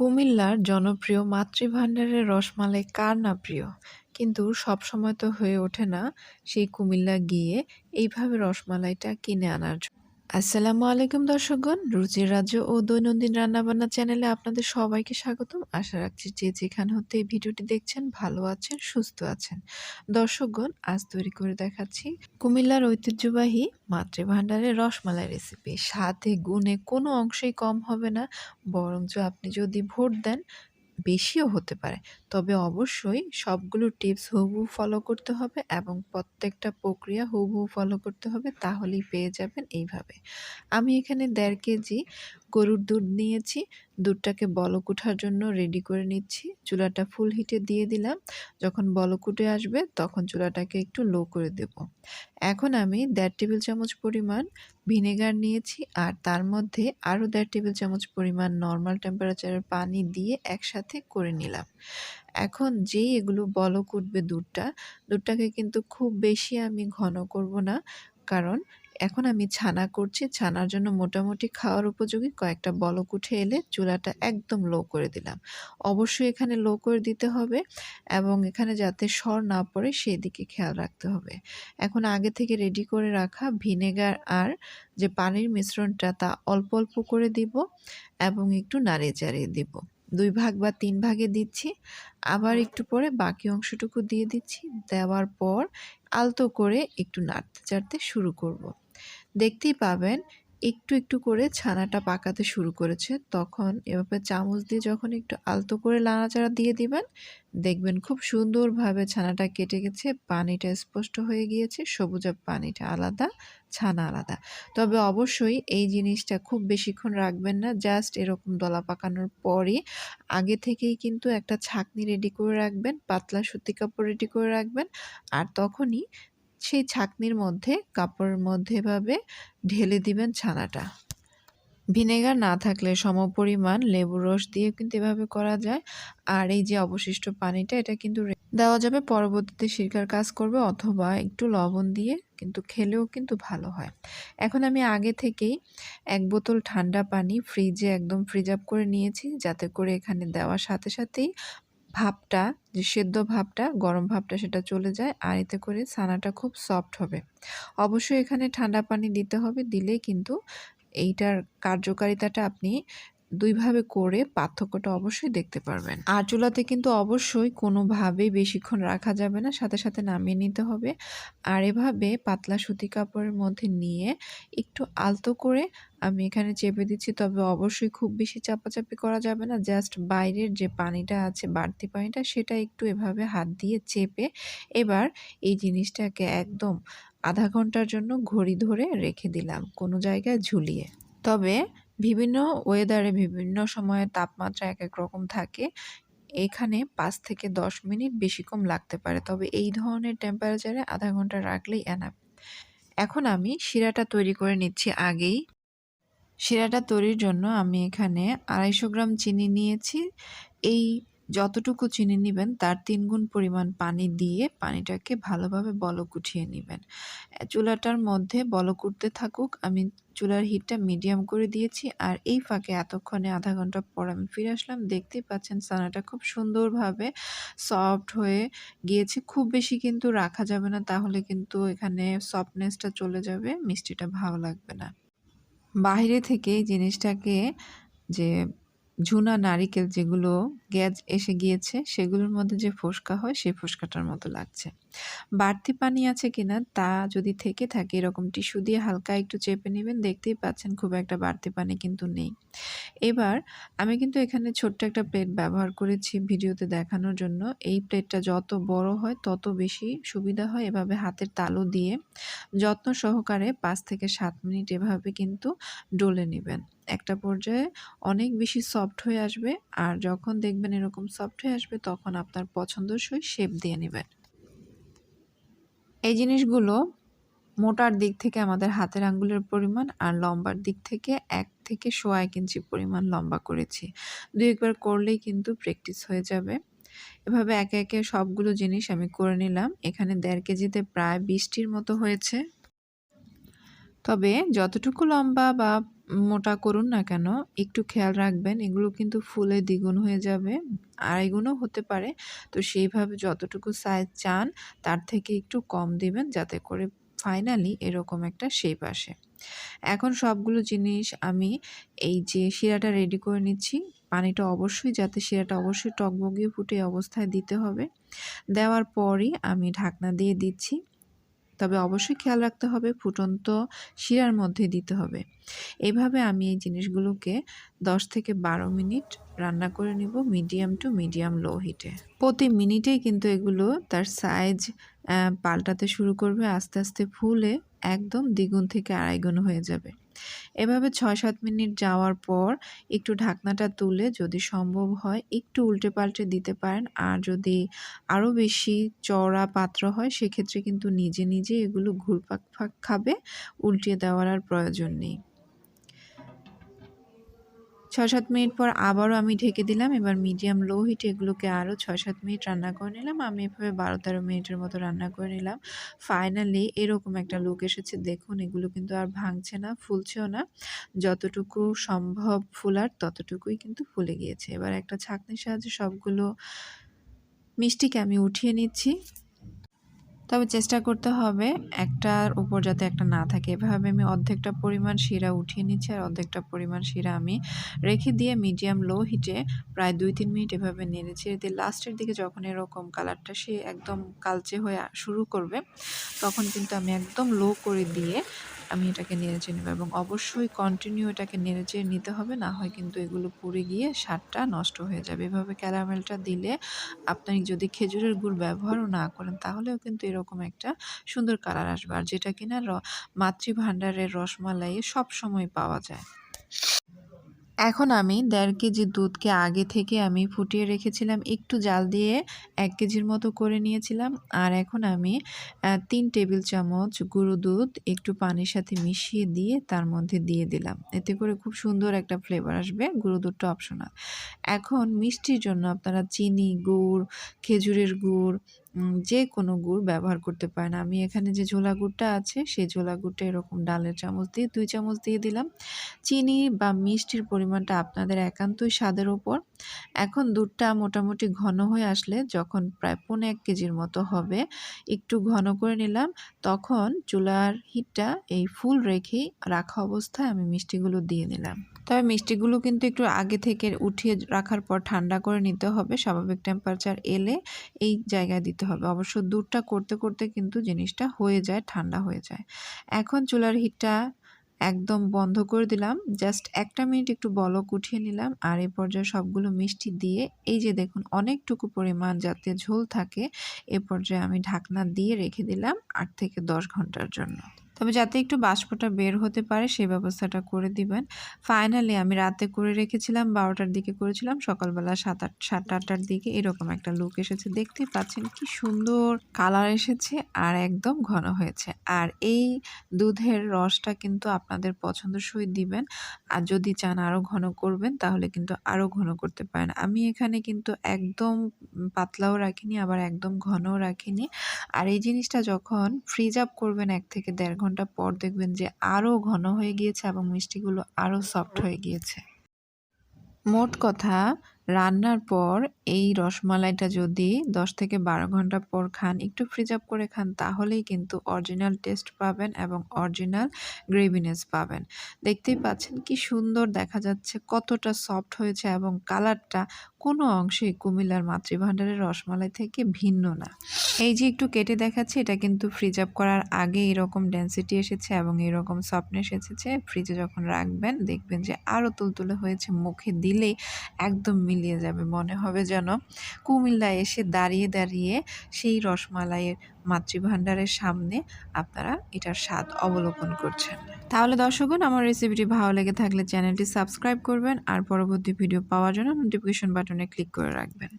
কুমিল্লার জনপ্রিয় মাতৃভাণ্ডারের রসমালাই কার না প্রিয়? কিন্তু সবসময় তো হয়ে ওঠে না সেই কুমিল্লা গিয়ে এইভাবে রসমালাইটা কিনে আনার জন্য। আসসালামু আলাইকুম দর্শকগণ। রুচির রাজ্য ও দৈনন্দিন রান্নাবান্না চ্যানেলে আপনাদের সবাইকে স্বাগতম। আশা রাখছি যে যেখানে হতে এই ভিডিওটি দেখছেন, ভালো আছেন, সুস্থ আছেন। দর্শকগণ, আজ তৈরি করে দেখাচ্ছি কুমিল্লার ঐতিহ্যবাহী মাতৃভাণ্ডারের রসমালাই রেসিপি স্বাদে, গুণে কোনো অংশেই কম হবে না, বরঞ্চ আপনি যদি ভোট দেন বেশিও হতে পারে। তবে অবশ্যই সবগুলো টিপস হুবহু ফলো করতে হবে এবং প্রত্যেকটা প্রক্রিয়া হুবহু ফলো করতে হবে, তাহলেই পেয়ে যাবেন এইভাবে। আমি এখানে দেড় কেজি গরুর দুধ নিয়েছি। দুধটাকে বলক ওঠার জন্য রেডি করে নিচ্ছি। চুলাটা ফুল হিটে দিয়ে দিলাম। যখন বলক উঠে আসবে, তখন চুলাটাকে একটু লো করে দেব। এখন আমি দেড় টেবিল চামচ পরিমাণ ভিনেগার নিয়েছি আর তার মধ্যে আরও দেড় টেবিল চামচ পরিমাণ নর্মাল টেম্পারেচারের পানি দিয়ে একসাথে করে নিলাম। এখন যেই এগুলো বলক উঠবে দুধটা, দুধটাকে কিন্তু খুব বেশি আমি ঘন করব না। কারণ এখন আমি ছানা করছি। ছানার জন্য মোটামুটি খাওয়ার উপযোগী কয়েকটা বলক উঠে এলে চুলাটা একদম লো করে দিলাম। অবশ্যই এখানে লো করে দিতে হবে এবং এখানে যাতে সর না পড়ে সেই দিকে খেয়াল রাখতে হবে। এখন আগে থেকে রেডি করে রাখা ভিনেগার আর যে পানির মিশ্রণটা তা অল্প অল্প করে দিব এবং একটু নাড়িয়ে চাড়িয়ে দিব। দুই ভাগ বা তিন ভাগে দিচ্ছি। আবার একটু পরে বাকি অংশটুকু দিয়ে দিচ্ছি। দেওয়ার পর আলতো করে একটু নাড়তে চাড়তে শুরু করব। দেখতেই পাবেন একটু একটু করে ছানাটা পাকাতে শুরু করেছে। তখন এভাবে চামচ দিয়ে যখন একটু আলতো করে লাড়াচাড়া দিয়ে দিবেন, দেখবেন খুব সুন্দরভাবে ছানাটা কেটে গেছে, পানিটা স্পষ্ট হয়ে গিয়েছে সবুজা পানিটা আলাদা, ছানা আলাদা। তবে অবশ্যই এই জিনিসটা খুব বেশিক্ষণ রাখবেন না, জাস্ট এরকম দলা পাকানোর পরই। আগে থেকেই কিন্তু একটা ছাকনি রেডি করে রাখবেন, পাতলা সুতি কাপড় রেডি করে রাখবেন, আর তখনই সেই ছাকনির মধ্যে, কাপড়ের মধ্যে এভাবে ঢেলে দিবেন ছানাটা। ভিনেগার না থাকলে সমপরিমাণ লেবুর রস দিয়ে কিন্তু এভাবে করা যায়। আর এই যে অবশিষ্ট পানিটা, এটা কিন্তু দেওয়া যাবে। পরবর্তীতে শিরকার কাজ করবে অথবা একটু লবণ দিয়ে কিন্তু খেলেও কিন্তু ভালো হয়। এখন আমি আগে থেকেই এক বোতল ঠান্ডা পানি ফ্রিজে একদম ফ্রিজ আপ করে নিয়েছি, যাতে করে এখানে দেওয়ার সাথে সাথেই ভাপটা যে সেদ্ধ ভাবটা, গরম ভাবটা সেটা চলে যায় আর এতে করে ছানাটা খুব সফট হবে। অবশ্যই এখানে ঠান্ডা পানি দিতে হবে, দিলে কিন্তু এইটার কার্যকারিতাটা আপনি দুইভাবে করে পার্থক্যটা অবশ্যই দেখতে পারবেন। আর চুলাতে কিন্তু অবশ্যই কোনোভাবেই বেশিক্ষণ রাখা যাবে না, সাথে সাথে নামিয়ে নিতে হবে। আর এভাবে পাতলা সুতি কাপড়ের মধ্যে নিয়ে একটু আলতো করে আমি এখানে চেপে দিচ্ছি, তবে অবশ্যই খুব বেশি চাপাচাপি করা যাবে না। জাস্ট বাইরের যে পানিটা আছে, বাড়তি পানিটা, সেটা একটু এভাবে হাত দিয়ে চেপে এবার এই জিনিসটাকে একদম আধা ঘণ্টার জন্য ঘড়ি ধরে রেখে দিলাম, কোনো জায়গায় ঝুলিয়ে। তবে বিভিন্ন ওয়েদারে বিভিন্ন সময়ে তাপমাত্রা এক এক রকম থাকে। এখানে পাঁচ থেকে দশ মিনিট বেশি কম লাগতে পারে। তবে এই ধরনের টেম্পারেচারে আধা ঘণ্টা রাখলেই এনাফ এখন আমি শিরাটা তৈরি করে নিচ্ছি আগেই। শিরাটা তৈরির জন্য আমি এখানে আড়াইশো গ্রাম চিনি নিয়েছি। এই যতটুকু চিনি নেবেন, তার তিন গুণ পরিমাণ পানি দিয়ে পানিটাকে ভালোভাবে বলক উঠিয়ে নেবেন। চুলাটার মধ্যে বলক উঠতে থাকুক। আমি চুলার হিটটা মিডিয়াম করে দিয়েছি আর এই ফাঁকে এতক্ষণে আধা ঘণ্টা পর আমি ফিরে আসলাম। দেখতেই পাচ্ছেন সানাটা খুব সুন্দরভাবে সফট হয়ে গিয়েছে। খুব বেশি কিন্তু রাখা যাবে না, তাহলে কিন্তু এখানে সফটনেসটা চলে যাবে, মিষ্টিটা ভালো লাগবে না। বাইরে থেকে জিনিসটাকে যে ঝুনা নারিকেল যেগুলো গ্যাস এসে গিয়েছে, সেগুলোর মধ্যে যে ফোসকা হয়, সেই ফোসকাটার মতো লাগছে। বাড়তি পানি আছে কিনা, তা যদি থেকে থাকে, এরকম টিস্যু দিয়ে হালকা একটু চেপে নেবেন, দেখতেই পাচ্ছেন খুব একটা বাড়তি পানি কিন্তু নেই। এবার আমি কিন্তু এখানে ছোট্ট একটা প্লেট ব্যবহার করেছি ভিডিওতে দেখানোর জন্য। এই প্লেটটা যত বড় হয়, তত বেশি সুবিধা হয় এভাবে হাতের তালু দিয়ে। যত্ন সহকারে পাঁচ থেকে সাত মিনিট এভাবে কিন্তু ডলে নেবেন। একটা পর্যায়ে অনেক বেশি সফট হয়ে আসবে। আর যখন দেখবেন এরকম সফট হয়ে আসবে, তখন আপনার পছন্দসই শেপ দিয়ে নেবেন। এই জিনিসগুলো মোটার দিক থেকে আমাদের হাতের আঙ্গুলের পরিমাণ আর লম্বার দিক থেকে এক থেকে সোয়া এক ইঞ্চি পরিমাণ লম্বা করেছি। দুই একবার করলেই কিন্তু প্র্যাকটিস হয়ে যাবে। এভাবে একে একে সবগুলো জিনিস আমি করে নিলাম। এখানে দেড় কেজিতে প্রায় বিশটির মতো হয়েছে। তবে যতটুকু লম্বা বা মোটা করুন না কেন, একটু খেয়াল রাখবেন, এগুলো কিন্তু ফুলে দ্বিগুণ হয়ে যাবে, আড়াইগুণও হতে পারে। তো সেইভাবে যতটুকু সাইজ চান, তার থেকে একটু কম দিবেন যাতে করে ফাইনালি এরকম একটা শেপ আসে। এখন সবগুলো জিনিস আমি এই যে শিরাটা রেডি করে নিচ্ছি, পানিটা অবশ্যই, যাতে শিরাটা অবশ্যই টকবগিয়ে ফুটে অবস্থায় দিতে হবে। দেওয়ার পরই আমি ঢাকনা দিয়ে দিচ্ছি। তবে অবশ্যই খেয়াল রাখতে হবে, ফুটন্ত শিরার মধ্যে দিতে হবে। এভাবে আমি এই জিনিসগুলোকে 10 থেকে বারো মিনিট রান্না করে নিব মিডিয়াম টু মিডিয়াম লো হিটে। প্রতি মিনিটেই কিন্তু এগুলো তার সাইজ পাল্টাতে শুরু করবে, আস্তে আস্তে ফুলে একদম দ্বিগুণ থেকে আড়াইগুণ হয়ে যাবে। এভাবে ছয় সাত মিনিট যাওয়ার পর একটু ঢাকনাটা তুলে যদি সম্ভব হয় একটু উল্টে পাল্টে দিতে পারেন। আর যদি আরও বেশি চড়া পাত্র হয় সেক্ষেত্রে কিন্তু নিজে নিজে এগুলো ঘুরপাক ফাক খাবে, উল্টিয়ে দেওয়ার আর প্রয়োজন নেই। ছয় সাত মিনিট পর আবারও আমি ঢেকে দিলাম। এবার মিডিয়াম লো হিটে এগুলোকে আরও ছয় সাত মিনিট রান্না করে নিলাম। আমি এভাবে বারো তেরো মিনিটের মতো রান্না করে নিলাম। ফাইনালি এরকম একটা লুক এসেছে। দেখুন, এগুলো কিন্তু আর ভাঙছে না, ফুলছেও না। যতটুকু সম্ভব ফুলার, ততটুকুই কিন্তু ফুলে গিয়েছে। এবার একটা ছাঁকনির সাহায্যে সবগুলো মিষ্টিকে আমি উঠিয়ে নিচ্ছি। তবে চেষ্টা করতে হবে একটার উপর যাতে একটা না থাকে। এভাবে আমি অর্ধেকটা পরিমাণ শিরা উঠিয়ে নিচ্ছি আর অর্ধেকটা পরিমাণ শিরা আমি রেখে দিয়ে মিডিয়াম লো হিটে প্রায় দুই তিন মিনিট এভাবে নেড়ে ছেড়ে দিয়ে লাস্টের দিকে যখন এরকম কালারটা সে একদম কালচে হয়ে শুরু করবে, তখন কিন্তু আমি একদম লো করে দিয়ে আমি এটাকে নেড়েচে নেব এবং অবশ্যই কন্টিনিউ এটাকে নেড়েচে নিতে হবে, না হয় কিন্তু এগুলো পুড়ে গিয়ে স্বাদটা নষ্ট হয়ে যাবে। এভাবে ক্যারামেলটা দিলে আপনি যদি খেজুরের গুড় ব্যবহারও না করেন, তাহলেও কিন্তু এরকম একটা সুন্দর কালার আসবে। আর যেটা কিনা মাতৃভাণ্ডারের রসমালাইয়ে সব সময় পাওয়া যায়। এখন আমি দেড় কেজি দুধকে আগে থেকে আমি ফুটিয়ে রেখেছিলাম, একটু জাল দিয়ে এক কেজির মতো করে নিয়েছিলাম। আর এখন আমি তিন টেবিল চামচ গুঁড়ো দুধ একটু পানির সাথে মিশিয়ে দিয়ে তার মধ্যে দিয়ে দিলাম। এতে করে খুব সুন্দর একটা ফ্লেভার আসবে, গুঁড়ো দুধটা অপশনাল এখন মিষ্টির জন্য আপনারা চিনি, গুড়, খেজুরের গুড় যে কোনো গুড় ব্যবহার করতে পারেন। আমি এখানে যে ঝোলা গুড়টা আছে, সেই ঝোলা গুড়টা এরকম ডালের চামচ দিয়ে, দুই চামচ দিয়ে দিলাম। চিনি বা মিষ্টির পরিমাণটা আপনাদের একান্তই স্বাদের ওপর। এখন দুধটা মোটামুটি ঘন হয়ে আসলে যখন প্রায় পৌনে এক কেজির মতো হবে, একটু ঘন করে নিলাম। তখন চুলার হিটটা এই ফুল রেখেই রাখা অবস্থায় আমি মিষ্টিগুলো দিয়ে নিলাম। তবে মিষ্টিগুলো কিন্তু একটু আগে থেকে উঠিয়ে রাখার পর ঠান্ডা করে নিতে হবে। স্বাভাবিক টেম্পারেচার এলে এই জায়গায় দিতে হবে। অবশ্য দুধটা করতে করতে কিন্তু জিনিসটা হয়ে যায়, ঠান্ডা হয়ে যায়। এখন চুলার হিটটা একদম বন্ধ করে দিলাম। জাস্ট একটা মিনিট একটু বলক উঠিয়ে নিলাম আর এই পর্যায়ে সবগুলো মিষ্টি দিয়ে এই যে দেখুন অনেকটুকু পরিমাণ যাতে ঝোল থাকে এ পর্যায়ে আমি ঢাকনা দিয়ে রেখে দিলাম আট থেকে দশ ঘণ্টার জন্য। তবে যাতে একটু বাষ্পটা বের হতে পারে সেই ব্যবস্থাটা করে দিবেন। ফাইনালি আমি রাতে করে রেখেছিলাম, বারোটার দিকে করেছিলাম, সকালবেলা সাত আট সাত আটটার দিকে এরকম একটা লুক এসেছে। দেখতেই পাচ্ছেন কি সুন্দর কালার এসেছে আর একদম ঘন হয়েছে। আর এই দুধের রসটা কিন্তু আপনাদের পছন্দসই দিবেন। আর যদি চান আরও ঘন করবেন, তাহলে কিন্তু আরও ঘন করতে পারেন। আমি এখানে কিন্তু একদম পাতলাও রাখিনি, আবার একদম ঘনও রাখিনি। আর এই জিনিসটা যখন ফ্রিজ আপ করবেন এক থেকে দেড় ঘণ্টা ঘণ্টা পর দেখবেন যে আরও ঘন হয়ে গিয়েছে এবং মিষ্টিগুলো আরও সফট হয়ে গিয়েছে। মোট কথা, রান্নার পর এই রসমালাইটা যদি দশ থেকে বারো ঘণ্টা পর খান, একটু ফ্রিজ আপ করে খান, তাহলেই কিন্তু অরিজিনাল টেস্ট পাবেন এবং অরিজিনাল গ্রেভিনেস পাবেন। দেখতেই পাচ্ছেন কি সুন্দর দেখা যাচ্ছে, কতটা সফট হয়েছে এবং কালারটা কোনো অংশেই কুমিল্লার মাতৃভাণ্ডারের রসমালাই থেকে ভিন্ন না। এই যে একটু কেটে দেখাচ্ছে, এটা কিন্তু ফ্রিজ আপ করার আগে এরকম ডেন্সিটি এসেছে এবং এরকম সফটনেস এসেছে। ফ্রিজে যখন রাখবেন, দেখবেন যে আরও তুলতুলে হয়েছে, মুখে দিলেই একদম মিলিয়ে যাবে। মনে হবে যেন কুমিল্লা এসে দাঁড়িয়ে দাঁড়িয়ে সেই রসমালাইয়ের মাতৃভাণ্ডারের সামনে আপনারা এটার স্বাদ অবলোকন করছেন। তাহলে দর্শকগণ, আমার রেসিপিটি ভালো লেগে থাকলে চ্যানেলটি সাবস্ক্রাইব করবেন আর পরবর্তী ভিডিও পাওয়ার জন্য নোটিফিকেশন বাটনে ক্লিক করে রাখবেন।